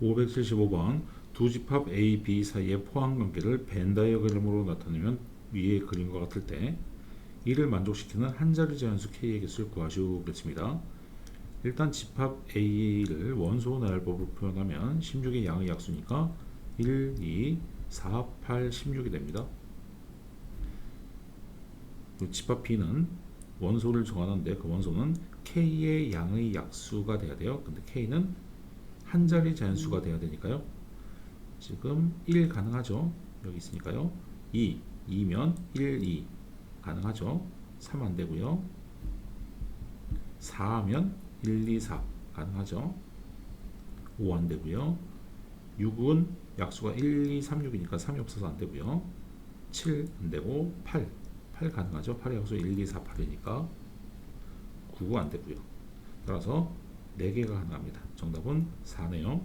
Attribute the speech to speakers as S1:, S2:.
S1: 575번 두 집합 A, B 사이의 포항 관계를 벤 다이어그램으로 나타내면 위의 그림과 같을 때 이를 만족시키는 한 자리 제한수 K의 개수를 구하시오겠습니다. 일단 집합 A를 원소 나열법으로 표현하면 16의 양의 약수니까 1, 2, 4, 8, 16이 됩니다. 그 집합 B는 원소를 정하는데 그 원소는 K의 양의 약수가 돼야 돼요. 근데 K는 한 자리 자연수가 돼야 되니까요. 지금 1 가능하죠. 여기 있으니까요. 2, 2면 1, 2 가능하죠. 3 안 되고요. 4하면 1, 2, 4 가능하죠. 5 안 되고요. 6은 약수가 1, 2, 3, 6이니까 3이 없어서 안 되고요. 7 안 되고 8, 8 가능하죠. 8의 약수 1, 2, 4, 8이니까 9안 되고요. 따라서 4개가 가능합니다. 정답은 4네요.